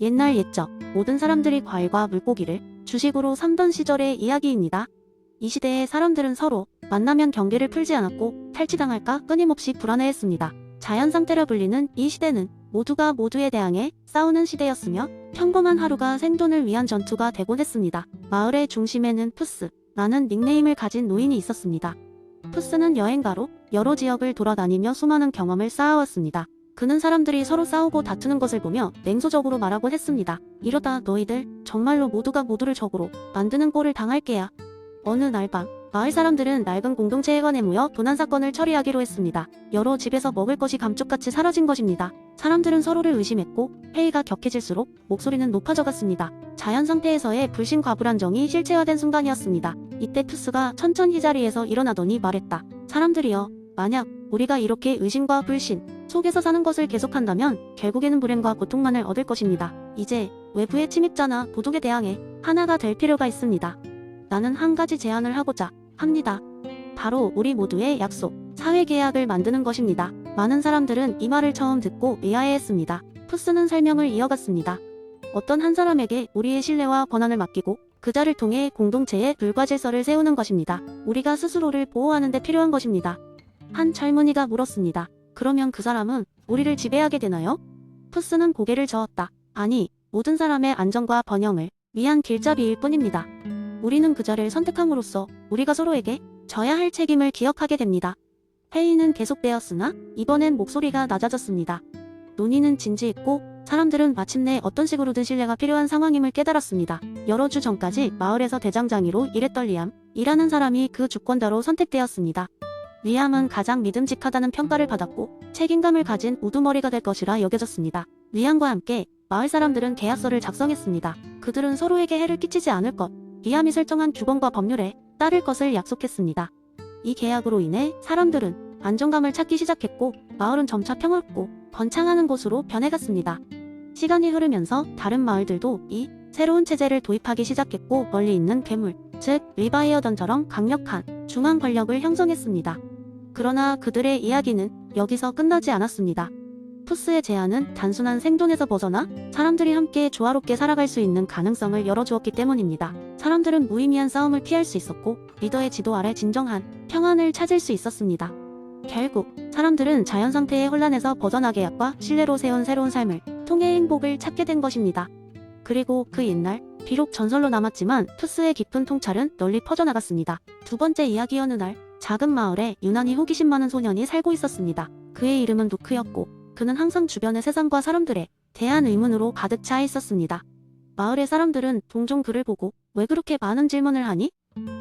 옛날 옛적 모든 사람들이 과일과 물고기를 주식으로 삼던 시절의 이야기입니다. 이 시대의 사람들은 서로 만나면 경계를 풀지 않았고 탈취당할까 끊임없이 불안해했습니다. 자연 상태라 불리는 이 시대는 모두가 모두에 대항해 싸우는 시대였으며 평범한 하루가 생존을 위한 전투가 되곤 했습니다. 마을의 중심에는 푸스, 라는 닉네임을 가진 노인이 있었습니다. 푸스는 여행가로 여러 지역을 돌아다니며 수많은 경험을 쌓아왔습니다. 그는 사람들이 서로 싸우고 다투는 것을 보며 냉소적으로 말하곤 했습니다. 이러다 너희들 정말로 모두가 모두를 적으로 만드는 꼴을 당할 게야. 어느 날 밤 마을 사람들은 낡은 공동체에 관해 모여 도난 사건을 처리하기로 했습니다. 여러 집에서 먹을 것이 감쪽같이 사라진 것입니다. 사람들은 서로를 의심했고 회의가 격해질수록 목소리는 높아져갔습니다. 자연 상태에서의 불신과 불안정이 실체화된 순간이었습니다. 이때 푸스가 천천히 자리에서 일어나더니 말했다. 사람들이여, 만약 우리가 이렇게 의심과 불신 속에서 사는 것을 계속한다면 결국에는 불행과 고통만을 얻을 것입니다. 이제 외부의 침입자나 도둑에 대항해 하나가 될 필요가 있습니다. 나는 한 가지 제안을 하고자 합니다. 바로 우리 모두의 약속, 사회계약을 만드는 것입니다. 많은 사람들은 이 말을 처음 듣고 의아해했습니다. 푸스는 설명을 이어갔습니다. 어떤 한 사람에게 우리의 신뢰와 권한을 맡기고 그 자를 통해 공동체의 불과 질서를 세우는 것입니다. 우리가 스스로를 보호하는 데 필요한 것입니다. 한 젊은이가 물었습니다. 그러면 그 사람은 우리를 지배하게 되나요? 푸스는 고개를 저었다. 아니, 모든 사람의 안전과 번영을 위한 길잡이일 뿐입니다. 우리는 그 자를 선택함으로써 우리가 서로에게 져야 할 책임을 기억하게 됩니다. 회의는 계속되었으나 이번엔 목소리가 낮아졌습니다. 논의는 진지했고 사람들은 마침내 어떤 식으로든 신뢰가 필요한 상황임을 깨달았습니다. 여러 주 전까지 마을에서 대장장이로 일했던 리암, 일하는 사람이 그 주권자로 선택되었습니다. 리암은 가장 믿음직하다는 평가를 받았고 책임감을 가진 우두머리가 될 것이라 여겨졌습니다. 리암과 함께 마을 사람들은 계약서를 작성했습니다. 그들은 서로에게 해를 끼치지 않을 것, 리암이 설정한 규범과 법률에 따를 것을 약속했습니다. 이 계약으로 인해 사람들은 안정감을 찾기 시작했고 마을은 점차 평화롭고 번창하는 곳으로 변해갔습니다. 시간이 흐르면서 다른 마을들도 이 새로운 체제를 도입하기 시작했고 멀리 있는 괴물, 즉 리바이어던처럼 강력한 중앙 권력을 형성했습니다. 그러나 그들의 이야기는 여기서 끝나지 않았습니다. 푸스의 제안은 단순한 생존에서 벗어나 사람들이 함께 조화롭게 살아갈 수 있는 가능성을 열어주었기 때문입니다. 사람들은 무의미한 싸움을 피할 수 있었고 리더의 지도 아래 진정한 평안을 찾을 수 있었습니다. 결국 사람들은 자연 상태의 혼란에서 벗어나 계약과 신뢰로 세운 새로운 삶을 통해 행복을 찾게 된 것입니다. 그리고 그 옛날 비록 전설로 남았지만 푸스의 깊은 통찰은 널리 퍼져나갔습니다. 두 번째 이야기 어느 날 작은 마을에 유난히 호기심 많은 소년이 살고 있었습니다. 그의 이름은 루크였고 그는 항상 주변의 세상과 사람들에 대한 의문으로 가득 차 있었습니다. 마을의 사람들은 종종 그를 보고 왜 그렇게 많은 질문을 하니?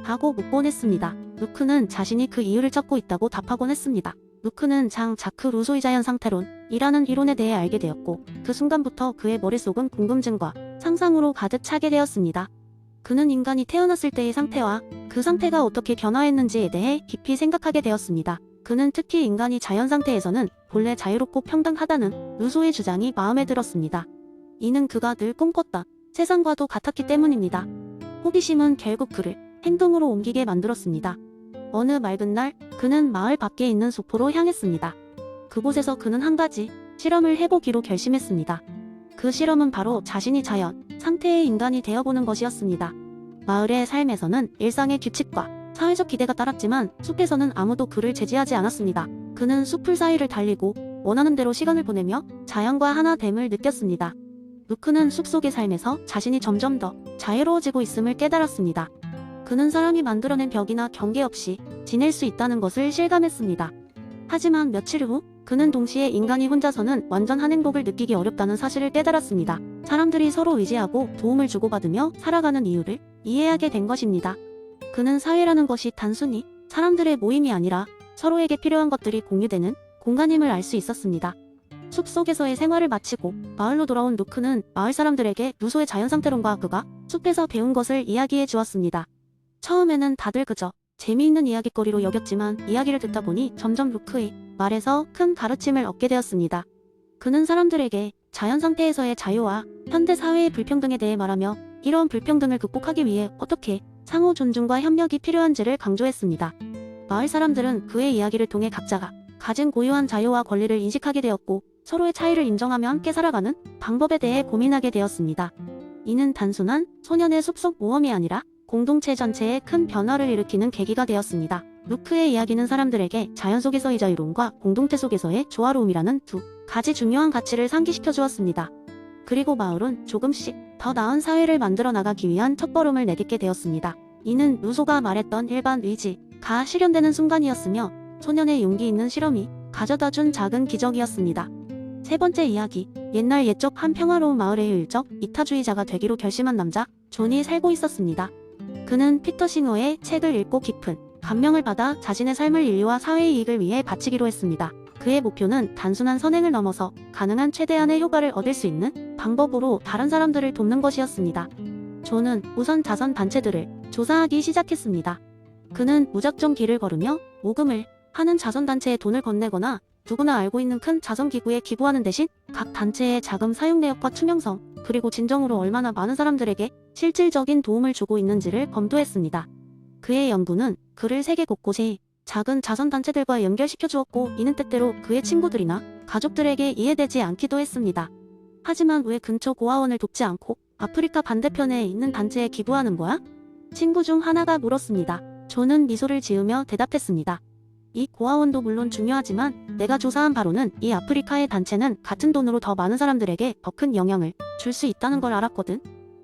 하고 묻곤 했습니다. 루크는 자신이 그 이유를 찾고 있다고 답하곤 했습니다. 루크는 장 자크 루소 이 자연 상태론이라는 이론에 대해 알게 되었고 그 순간부터 그의 머릿속은 궁금증과 상상으로 가득 차게 되었습니다. 그는 인간이 태어났을 때의 상태와 그 상태가 어떻게 변화했는지에 대해 깊이 생각하게 되었습니다. 그는 특히 인간이 자연 상태에서는 본래 자유롭고 평등하다는 루소의 주장이 마음에 들었습니다. 이는 그가 늘 꿈꿨다. 세상과도 같았기 때문입니다. 호기심은 결국 그를 행동으로 옮기게 만들었습니다. 어느 맑은 날 그는 마을 밖에 있는 소포로 향했습니다. 그곳에서 그는 한 가지 실험을 해보기로 결심했습니다. 그 실험은 바로 자신이 자연 상태의 인간이 되어보는 것이었습니다. 마을의 삶에서는 일상의 규칙과 사회적 기대가 따랐지만 숲에서는 아무도 그를 제지하지 않았습니다. 그는 숲풀 사이를 달리고 원하는 대로 시간을 보내며 자연과 하나 됨을 느꼈습니다. 루크는 숲속의 삶에서 자신이 점점 더 자유로워지고 있음을 깨달았습니다. 그는 사람이 만들어낸 벽이나 경계 없이 지낼 수 있다는 것을 실감했습니다. 하지만 며칠 후 그는 동시에 인간이 혼자서는 완전한 행복을 느끼기 어렵다는 사실을 깨달았습니다. 사람들이 서로 의지하고 도움을 주고받으며 살아가는 이유를 이해하게 된 것입니다. 그는 사회라는 것이 단순히 사람들의 모임이 아니라 서로에게 필요한 것들이 공유되는 공간임을 알 수 있었습니다. 숲 속에서의 생활을 마치고 마을로 돌아온 루크는 마을 사람들에게 루소의 자연상태론과 그가 숲에서 배운 것을 이야기해 주었습니다. 처음에는 다들 그저 재미있는 이야기거리로 여겼지만 이야기를 듣다 보니 점점 루크의 말에서 큰 가르침을 얻게 되었습니다. 그는 사람들에게 자연 상태에서의 자유와 현대 사회의 불평등에 대해 말하며 이러한 불평등을 극복하기 위해 어떻게 상호 존중과 협력이 필요한지를 강조했습니다. 마을 사람들은 그의 이야기를 통해 각자가 가진 고유한 자유와 권리를 인식하게 되었고 서로의 차이를 인정하며 함께 살아가는 방법에 대해 고민하게 되었습니다. 이는 단순한 소년의 숲속 모험이 아니라 공동체 전체에 큰 변화를 일으키는 계기가 되었습니다. 루크의 이야기는 사람들에게 자연 속에서의 자유로움과 공동체 속에서의 조화로움이라는 두 가지 중요한 가치를 상기시켜 주었습니다. 그리고 마을은 조금씩 더 나은 사회를 만들어 나가기 위한 첫걸음을 내딛게 되었습니다. 이는 루소가 말했던 일반 의지가 실현되는 순간이었으며 소년의 용기 있는 실험이 가져다 준 작은 기적이었습니다. 세 번째 이야기. 옛날 옛적 한 평화로운 마을의 일적 이타주의자가 되기로 결심한 남자 존이 살고 있었습니다. 그는 피터 싱어의 책을 읽고 깊은 감명을 받아 자신의 삶을 인류와 사회의 이익을 위해 바치기로 했습니다. 그의 목표는 단순한 선행을 넘어서 가능한 최대한의 효과를 얻을 수 있는 방법으로 다른 사람들을 돕는 것이었습니다. 존은 우선 자선 단체들을 조사하기 시작했습니다. 그는 무작정 길을 걸으며 모금을 하는 자선 단체에 돈을 건네거나 누구나 알고 있는 큰 자선 기구에 기부하는 대신 각 단체의 자금 사용 내역과 투명성, 그리고 진정으로 얼마나 많은 사람들에게 실질적인 도움을 주고 있는지를 검토했습니다. 그의 연구는 그를 세계 곳곳에 작은 자선단체들과 연결시켜 주었고 이는 때때로 그의 친구들이나 가족들에게 이해되지 않기도 했습니다. 하지만 왜 근처 고아원을 돕지 않고 아프리카 반대편에 있는 단체에 기부하는 거야? 친구 중 하나가 물었습니다. 존은 미소를 지으며 대답했습니다. 이 고아원도 물론 중요하지만 내가 조사한 바로는 이 아프리카의 단체는 같은 돈으로 더 많은 사람들에게 더 큰 영향을 줄 수 있다는 걸 알았거든.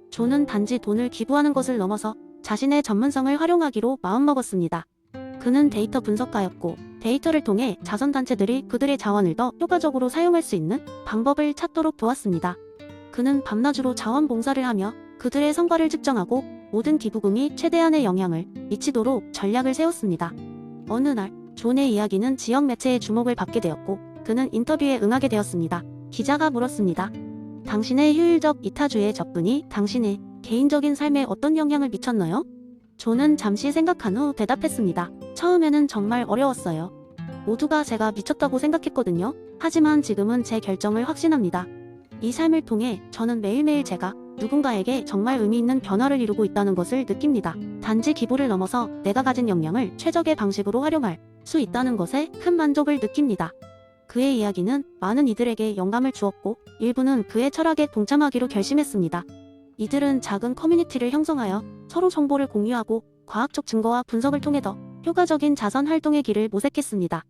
존은 단지 돈을 기부하는 것을 넘어서 자신의 전문성을 활용하기로 마음먹었습니다. 그는 데이터 분석가였고 데이터를 통해 자선단체들이 그들의 자원을 더 효과적으로 사용할 수 있는 방법을 찾도록 도왔습니다. 그는 밤낮으로 자원봉사를 하며 그들의 성과를 측정하고 모든 기부금이 최대한의 영향을 미치도록 전략을 세웠습니다. 어느 날 존의 이야기는 지역 매체의 주목을 받게 되었고 그는 인터뷰에 응하게 되었습니다. 기자가 물었습니다. 당신의 효율적 이타주의 접근이 당신의 개인적인 삶에 어떤 영향을 미쳤나요? 존은 잠시 생각한 후 대답했습니다. 처음에는 정말 어려웠어요. 모두가 제가 미쳤다고 생각했거든요. 하지만 지금은 제 결정을 확신합니다. 이 삶을 통해 저는 매일매일 제가 누군가에게 정말 의미 있는 변화를 이루고 있다는 것을 느낍니다. 단지 기부를 넘어서 내가 가진 역량을 최적의 방식으로 활용할 수 있다는 것에 큰 만족을 느낍니다. 그의 이야기는 많은 이들에게 영감을 주었고 일부는 그의 철학에 동참하기로 결심했습니다. 이들은 작은 커뮤니티를 형성하여 서로 정보를 공유하고 과학적 증거와 분석을 통해 더 효과적인 자선 활동의 길을 모색했습니다.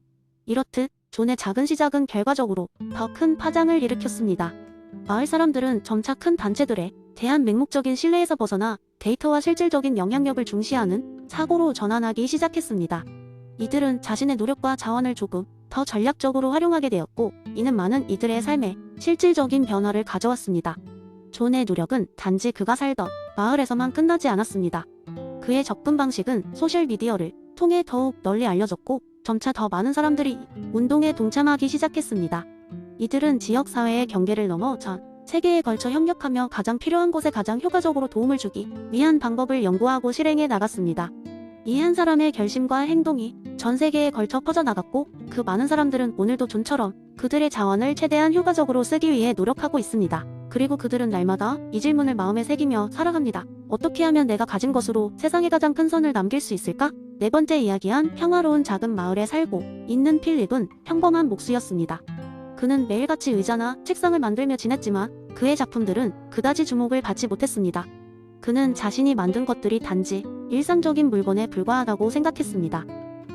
이렇듯 존의 작은 시작은 결과적으로 더 큰 파장을 일으켰습니다. 마을 사람들은 점차 큰 단체들에 대한 맹목적인 신뢰에서 벗어나 데이터와 실질적인 영향력을 중시하는 사고로 전환하기 시작했습니다. 이들은 자신의 노력과 자원을 조금 더 전략적으로 활용하게 되었고 이는 많은 이들의 삶에 실질적인 변화를 가져왔습니다. 존의 노력은 단지 그가 살던 마을에서만 끝나지 않았습니다. 그의 접근 방식은 소셜미디어를 통해 더욱 널리 알려졌고 점차 더 많은 사람들이 운동에 동참하기 시작했습니다. 이들은 지역사회의 경계를 넘어 전 세계에 걸쳐 협력하며 가장 필요한 곳에 가장 효과적으로 도움을 주기 위한 방법을 연구하고 실행해 나갔습니다. 이 한 사람의 결심과 행동이 전 세계에 걸쳐 퍼져나갔고 그 많은 사람들은 오늘도 존처럼 그들의 자원을 최대한 효과적으로 쓰기 위해 노력하고 있습니다. 그리고 그들은 날마다 이 질문을 마음에 새기며 살아갑니다. 어떻게 하면 내가 가진 것으로 세상에 가장 큰 선을 남길 수 있을까? 네 번째 이야기한 평화로운 작은 마을에 살고 있는 필립은 평범한 목수였습니다. 그는 매일같이 의자나 책상을 만들며 지냈지만 그의 작품들은 그다지 주목을 받지 못했습니다. 그는 자신이 만든 것들이 단지 일상적인 물건에 불과하다고 생각했습니다.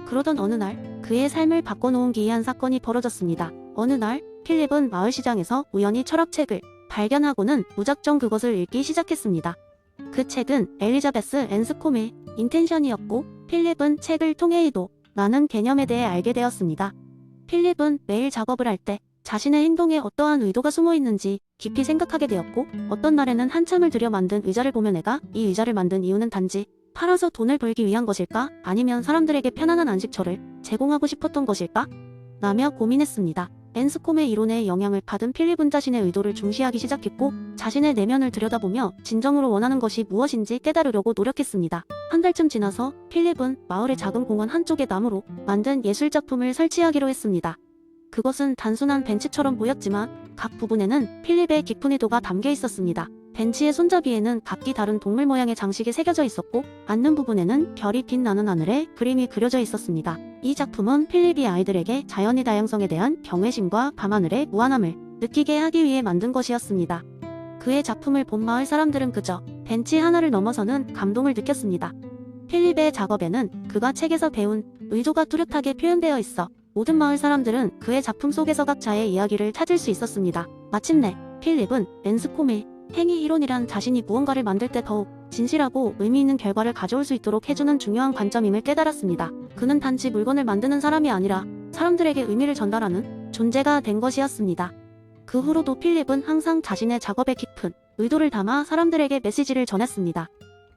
그러던 어느 날 그의 삶을 바꿔놓은 기이한 사건이 벌어졌습니다. 어느 날 필립은 마을 시장에서 우연히 철학책을 발견하고는 무작정 그것을 읽기 시작했습니다. 그 책은 엘리자베스 앤스콤의 인텐션이었고 필립은 책을 통해 이도 라는 개념에 대해 알게 되었습니다. 필립은 매일 작업을 할 때 자신의 행동에 어떠한 의도가 숨어 있는지 깊이 생각하게 되었고 어떤 날에는 한참을 들여 만든 의자를 보며 내가 이 의자를 만든 이유는 단지 팔아서 돈을 벌기 위한 것일까? 아니면 사람들에게 편안한 안식처를 제공하고 싶었던 것일까? 라며 고민했습니다. 앤스콤의 이론에 영향을 받은 필립은 자신의 의도를 중시하기 시작했고 자신의 내면을 들여다보며 진정으로 원하는 것이 무엇인지 깨달으려고 노력했습니다. 한 달쯤 지나서 필립은 마을의 작은 공원 한쪽에 나무로 만든 예술작품을 설치하기로 했습니다. 그것은 단순한 벤치처럼 보였지만 각 부분에는 필립의 깊은 의도가 담겨 있었습니다. 벤치의 손잡이에는 각기 다른 동물 모양의 장식이 새겨져 있었고 앉는 부분에는 별이 빛나는 하늘에 그림이 그려져 있었습니다. 이 작품은 필립이 아이들에게 자연의 다양성에 대한 경외심과 밤하늘의 무한함을 느끼게 하기 위해 만든 것이었습니다. 그의 작품을 본 마을 사람들은 그저 벤치 하나를 넘어서는 감동을 느꼈습니다. 필립의 작업에는 그가 책에서 배운 의도가 뚜렷하게 표현되어 있어 모든 마을 사람들은 그의 작품 속에서 각자의 이야기를 찾을 수 있었습니다. 마침내 필립은 랜스콤의 행위 이론이란 자신이 무언가를 만들 때 더욱 진실하고 의미 있는 결과를 가져올 수 있도록 해주는 중요한 관점임을 깨달았습니다. 그는 단지 물건을 만드는 사람이 아니라 사람들에게 의미를 전달하는 존재가 된 것이었습니다. 그 후로도 필립은 항상 자신의 작업에 깊은 의도를 담아 사람들에게 메시지를 전했습니다.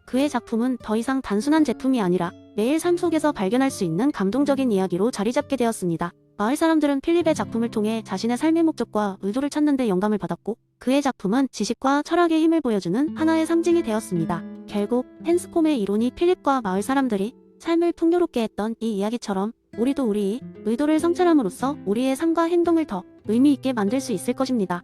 그의 작품은 더 이상 단순한 제품이 아니라 매일 삶 속에서 발견할 수 있는 감동적인 이야기로 자리 잡게 되었습니다. 마을 사람들은 필립의 작품을 통해 자신의 삶의 목적과 의도를 찾는 데 영감을 받았고 그의 작품은 지식과 철학의 힘을 보여주는 하나의 상징이 되었습니다. 결국 헨스콤의 이론이 필립과 마을 사람들이 삶을 풍요롭게 했던 이 이야기처럼 우리도 우리의 의도를 성찰함으로써 우리의 삶과 행동을 더 의미 있게 만들 수 있을 것입니다.